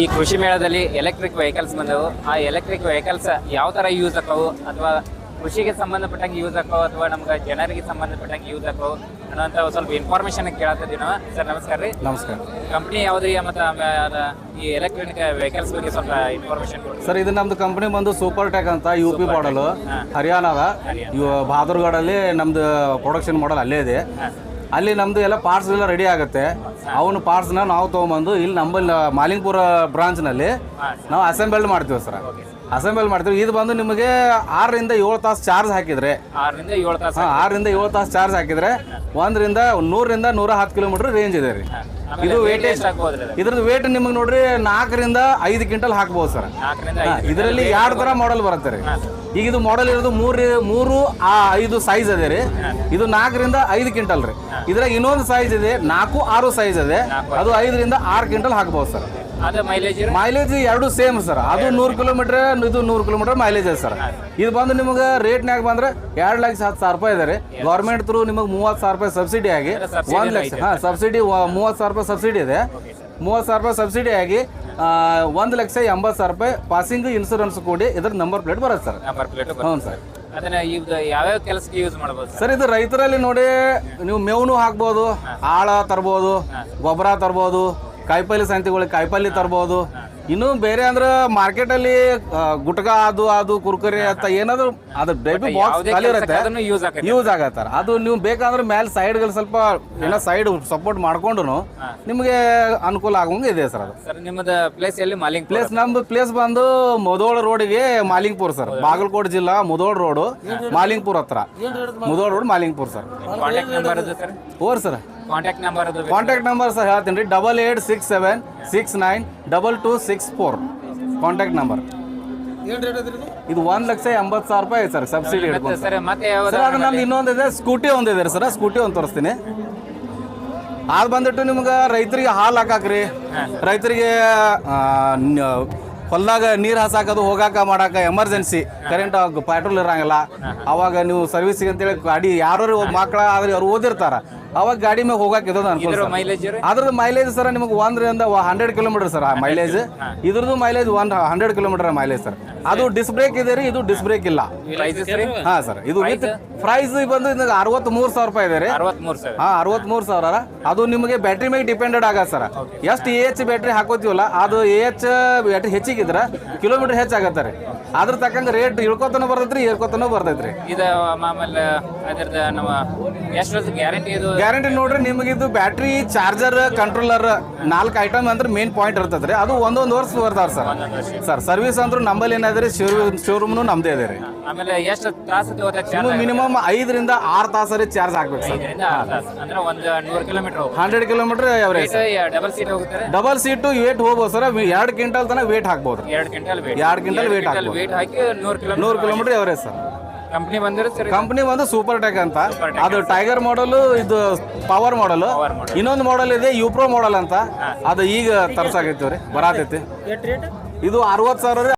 ಈ ಕೃಷಿ ಮೇಳದಲ್ಲಿ ಎಲೆಕ್ಟ್ರಿಕ್ ವೆಹಿಕಲ್ಸ್ ಬಂದವು. ಆ ಎಲೆಕ್ಟ್ರಿಕ್ ವೆಹಿಕಲ್ಸ್ ಯಾವ ತರ ಯೂಸ್ ಆಕವು ಅಥವಾ ಕೃಷಿಗೆ ಸಂಬಂಧಪಟ್ಟಂಗೆ ಯೂಸ್ ಆಕವು ಅಥವಾ ನಮ್ಗೆ ಜನರಿಗೆ ಸಂಬಂಧಪಟ್ಟಂಗೆ ಯೂಸ್ ಆಕವು ಅನ್ನೋಂಥ ಸ್ವಲ್ಪ ಇನ್ಫಾರ್ಮೇಶನ್ ಕೇಳತ್ತಿದ್ದೀವಿ ನಾವು. ಸರ್ ನಮಸ್ಕಾರ ರೀ. ನಮಸ್ಕಾರ. ಕಂಪ್ನಿ ಯಾವ್ದ್ರಿ? ಮತ್ತು ಈ ಎಲೆಕ್ಟ್ರಾನಿಕ್ ವೆಹಿಕಲ್ಸ್ ಬಗ್ಗೆ ಸ್ವಲ್ಪ ಇನ್ಫಾರ್ಮೇಶನ್ ಕೊಡಿ ಸರ್ ಇದು ನಮ್ದು ಕಂಪನಿ ಬಂದು ಸೂಪರ್ ಟೆಕ್ ಅಂತ ಯು ಪಿ ಮಾಡಲ್ ಹರಿಯಾಣದ. ಇವು ಬಹಾದೂರ್ಗಢಲ್ಲಿ ನಮ್ದು ಪ್ರೊಡಕ್ಷನ್ ಮಾಡಲ್ ಅಲ್ಲೇ ಇದೆ. ಅಲ್ಲಿ ನಮ್ದು ಎಲ್ಲ ಪಾರ್ಸಲ್ ಎಲ್ಲ ರೆಡಿ ಆಗುತ್ತೆ. ಅವನು ಪಾರ್ಟ್ಸ್ನ ನಾವು ತೊಗೊಂಬಂದು ಇಲ್ಲಿ ನಮ್ಮಲ್ಲಿ ಮಾಲಿಂಗ್ಪುರ ಬ್ರಾಂಚ್ನಲ್ಲಿ ನಾವು ಅಸೆಂಬಲ್ಡ್ ಮಾಡ್ತೀವಿ ಸರ್. ಅಸೆಂಬಲ್ ಮಾಡ್ತೀವಿ. ಇದು ಬಂದು ನಿಮಗೆ ಆರರಿಂದ ಏಳು ತಾಸು ಚಾರ್ಜ್ ಹಾಕಿದ್ರೆ. ಆರರಿಂದ ಏಳು ತಾಸು ಚಾರ್ಜ್ ಹಾಕಿದ್ರೆ. ಒಂದರಿಂದ ನೂರರಿಂದ ನೂರ ಹತ್ತು ಕಿಲೋಮೀಟರ್ ರೇಂಜ್ ಇದೆ ರೀ. ಇದು ವೇಟೇಜ್? ಇದ್ರದ್ದು ವೇಟ್ ನಿಮಗೆ ನೋಡ್ರಿ ನಾಲ್ಕರಿಂದ ಐದು ಕ್ವಿಂಟಲ್ ಹಾಕ್ಬೋದು ಸರ್. ಇದರಲ್ಲಿ ಎರಡು ತರ ಮಾಡೆಲ್ ಬರುತ್ತೆ ರೀ? ಈಗ ಇದು ಮಾಡೆಲ್ ಇರೋದು ಮೂರು ಮೂರು ಆ ಐದು ಸೈಜ್ ಅದೇ ರೀ. ಇದು ನಾಲ್ಕರಿಂದ ಐದು ಕ್ವಿಂಟಲ್ ರೀ. ಇದ್ರಾಗ ಇನ್ನೊಂದು ಸೈಜ್ ಇದೆ ನಾಲ್ಕು ಆರು ಸೈಜ್ ಇದೆ. ಅದು ಐದರಿಂದ ಆರು ಕ್ವಿಂಟಲ್ ಹಾಕ್ಬೋದು ಸರ್. ಮೈಲೇಜ್ ಎರಡು ಸೇಮ್ ಸರ್ ಅದು ನೂರು ಕಿಲೋಮೀಟರ್ ಇದು ನೂರು ಕಿಲೋಮೀಟರ್ ಮೈಲೇಜ್ ಸರ್ ಇದು ಬಂದು ನಿಮಗೆ ರೇಟ್ನಾಗ ಬಂದ್ರೆ ಎರಡು ಲಕ್ಷ ಹತ್ತು ಸಾವಿರ ರೂಪಾಯಿ ಇದೆ ರೀ. ಗೌರ್ಮೆಂಟ್ ತ್ರೂ ನಿಮಗೆ ಮೂವತ್ತು ಸಾವಿರ ರೂಪಾಯಿ ಸಬ್ಸಿಡಿ ಆಗಿ ಒಂದು ಲಕ್ಷ ಹಾಂ ಸಬ್ಸಿಡಿ ಮೂವತ್ತು ಸಾವಿರ ರೂಪಾಯಿ ಸಬ್ಸಿಡಿ ಇದೆ. ಮೂವತ್ತು ಸಾವಿರ ರೂಪಾಯಿ ಸಬ್ಸಿಡಿ ಆಗಿ ಒಂದು ಲಕ್ಷ ಎಂಬತ್ತು ಸಾವಿರ ರೂಪಾಯಿ ಪಾಸಿಂಗ್ ಇನ್ಸೂರೆನ್ಸ್ ಕೂಡಿ ಇದ್ರ ನಂಬರ್ ಪ್ಲೇಟ್ ಬರುತ್ತೆ ಸರ್ ಹ್ಞೂ ಸರ್ ಅದನ್ನ ಇದು ಯಾವ್ಯಾವ ಕೆಲಸಕ್ಕೆ ಯೂಸ್ ಮಾಡ್ಬೋದು ಸರ್ ಸರ್ ಇದು ರೈತರಲ್ಲಿ ನೋಡಿ ನೀವು ಮೇವ್ನು ಹಾಕ್ಬೋದು ಆಳ ತರ್ಬೋದು ಗೊಬ್ಬರ ತರ್ಬೋದು ಕಾಯಿಪಲ್ಲೆ ಸಂತಿಗಳಿಗೆ ಕಾಯಿಪಲ್ಲೆ ತರ್ಬೋದು. ಇನ್ನು ಬೇರೆ ಅಂದ್ರೆ ಮಾರ್ಕೆಟಲ್ಲಿ ಗುಟ್ಕ ಅದು ಅದು ಕುರ್ಕರಿ ಅಂತ ಏನಾದ್ರು ಅದು ಬೇಬಿ ಬಾಕ್ಸ್ ಖಾಲಿ ಇರುತ್ತೆ ಅದನ್ನು ಯೂಸ್ ಆಗುತ್ತೆ ಯೂಸ್ ಆಗತ್ತಾರ. ಅದು ನೀವು ಬೇಕಾದ್ರೆ ಮೇಲೆ ಸೈಡ್ಗಳು ಸ್ವಲ್ಪ ಏನೋ ಸೈಡ್ ಸಪೋರ್ಟ್ ಮಾಡ್ಕೊಂಡು ನಿಮಗೆ ಅನುಕೂಲ ಆಗೋಂಗೆ ಇದೆ ಸರ್ ಅದು. ಸರ್ ನಿಮ್ಮದ ಪ್ಲೇಸ್ ಎಲ್ಲಿ? ಮಾಲಿಂಗ್ ಪ್ಲೇಸ್ ನಮ್ದು ಪ್ಲೇಸ್ ಬಂದು ಮುದೋಳ ರೋಡಿಗೆ ಮಾಲಿಂಗ್ಪುರ್ ಸರ್. ಬಾಗಲಕೋಟೆ ಜಿಲ್ಲಾ ಮುದೋಳ ರೋಡು ಮಾಲಿಂಗ್ಪುರ್ ಹತ್ರ. Mudhol road Malingpur sir? Or sir. Contact number ಅದು ಕಾಂಟ್ಯಾಕ್ಟ್ ನಂಬರ್ ಸರ್ ಹೇಳ್ತೀನಿ ರೀ. Double eight six seven six nine double two six four contact number ಇದು? ಒಂದ್ ಲಕ್ಷ ಎಂಬತ್ತು ಸಾವಿರ ರೂಪಾಯಿ ಐತೆ ಸರ್ ಸಬ್ಸಿಡಿ ಹಿಡ್ಕೊಂಡು. ಸರ್ ಮತ್ತೆ ಯಾವ್ದು ಸರ್ ಅದು ನಮ್ದು ಇನ್ನೊಂದಿದೆ ಸ್ಕೂಟಿ ಒಂದಿದೆ ರೀ ಸರ್ ಸ್ಕೂಟಿ ಒಂದು ತೋರಿಸ್ತೀನಿ. ಅದು ಬಂದ್ಬಿಟ್ಟು ನಿಮ್ಗೆ ರೈತರಿಗೆ ಹಾಲು ಹಾಕಾಕ್ರಿ. ರೈತರಿಗೆ ಹೊಲ್ದಾಗ ನೀರು ಹಾಸಾಕೋದು ಹೋಗಾಕ ಮಾಡಾಕ ಎಮರ್ಜೆನ್ಸಿ ಕರೆಂಟ್ ಪೆಟ್ರೋಲ್ ಇರಂಗಿಲ್ಲ. ಅವಾಗ ನೀವು ಸರ್ವಿಸಿಗೆ ಅಂತೇಳಿ ಗಾಡಿ ಯಾರು ಮಕ್ಕಳ ಆದ್ರೆ ಅವ್ರು ಓದಿರ್ತಾರ. ಅವಾಗ ಗಾಡಿ ಮೇಲೆ ಹೋಗಾಕ ಇರೋದು ಅನ್ಕೊಂಡು ಅದ್ರದ್ದು ಮೈಲೇಜ್ ಸರ್ ನಿಮಗೆ ಒಂದರಿಂದ ಹಂಡ್ರೆಡ್ ಕಿಲೋಮೀಟರ್ ಸರ್ ಮೈಲೇಜ್ ಇದ್ರದ್ದು mileage one hundred kilometre mileage sir. ಅದು ಡಿಸ್ ಬ್ರೇಕ್ ಇದೆ ರೀ ಇದು ಡಿಸ್ ಬ್ರೇಕ್ ಇಲ್ಲ. ಹಾ ಸರ್ ಇದು ವಿತ್ ಪ್ರೈಸ್ ಬಂದು ಇದಕ್ಕೆ ಅರವತ್ತ್ ಮೂರು ಸಾವಿರ ರೂಪಾಯಿ ಇದೆ ರೀ. ಅರವತ್ ಹಾ ಅರವತ್ಮೂರು ಸಾವಿರ. ಅದು ನಿಮಗೆ ಬ್ಯಾಟ್ರಿ ಮೇಲೆ ಡಿಪೆಂಡೆಡ್ ಆಗತ್ತೆ ಸರ್ ಎಷ್ಟು ಎ ಎಚ್ ಬ್ಯಾಟ್ರಿ ಹಾಕೋತಿವಲ್ಲ ಅದು ಎ ಎಚ್ ಬ್ಯಾಟ್ರಿ ಹೆಚ್ಚಿಗಿದ್ರೆ ಕಿಲೋಮೀಟರ್ ಹೆಚ್ಚಾಗತ್ತೆ ರೀ. ಅದ್ರ ತಕ್ಕಂಗೆ ರೇಟ್ ಇಳ್ಕೊತನ ಬರ್ತೈತ್ರಿ ಏರ್ಕೊತನ ಬರ್ತೈತ್ರಿ ಇದು ಆಮೇಲೆ ಅದ್ರದ್ದು ನಮ್ಮ ಎಷ್ಟು ಗ್ಯಾರಂಟಿ ಇದು? ಗ್ಯಾರಂಟಿ ನೋಡ್ರಿ ನಿಮಗೆ ಇದು ಬ್ಯಾಟ್ರಿ ಚಾರ್ಜರ್ ಕಂಟ್ರೋಲರ್ ನಾಲ್ಕು ಐಟಮ್ ಅಂದ್ರೆ ಮೇನ್ ಪಾಯಿಂಟ್ ಇರ್ತೈತ್ರಿ ಅದು ಒಂದೊಂದು ವರ್ಷ ಬರ್ತಾವ ಸರ್ ಸರ್ ಸರ್ವಿಸ್ ಅಂದ್ರೆ ನಂಬಲ್ಲಿ ಏನಾದ್ರಿ ಶೋರೂಮ್ನು ನಮ್ದೇ ಇದೆ ರೀ. ಆಮೇಲೆ ಎಷ್ಟು ತಾಸು ಮಿನಿಮಮ್ ಐದರಿಂದ ಆರು ತಾಸರಿ ಚಾರ್ಜ್ ಹಾಕ್ಬೇಕು ಸರ್. ಐದರಿಂದ ಆರು ತಾಸು. ಅಂದ್ರೆ ಒಂದು ನೂರು kilometre hundred kilometre average double seat double seat weight ಹೋಗ್ಬೋದು ಸರ್. ಎರಡು ಕ್ವಿಂಟಲ್ ತನಕ ವೇಟ್ ಹಾಕ್ಬೋದು. ಎರಡು ಕ್ವಿಂಟಲ್ ವೇಟ್ ಎರಡು ಕ್ವಿಂಟಲ್ ವೇಟ್ ಹಾಕ್ಬೋದು. ವೇಟ್ ಹಾಕಿ ನೂರು ಕಿಲೋಮೀಟರ್ ನೂರು ಕಿಲೋಮೀಟರ್ ಎವರೇಜ್ ಸರ್. ಕಂಪ್ನಿ ಬಂದಿರೋ ಸರ್. ಕಂಪ್ನಿ ಒಂದು ಸೂಪರ್ ಟೆಕ್ ಅಂತ. ಅದು ಟೈಗರ್ ಮಾಡಲ್ ಇದು ಪವರ್ ಮಾಡಲ್ ಇನ್ನೊಂದು ಮಾಡಲ್ ಇದೆ ಯುಪ್ರೋ ಮಾಡಲ್ ಅಂತ. ಅದು ಈಗ ತರ್ಸಾಕೈತಿ ರೀ ಬರಾತೈತಿ. ಇದು ಅರವತ್ತು ಸಾವಿರ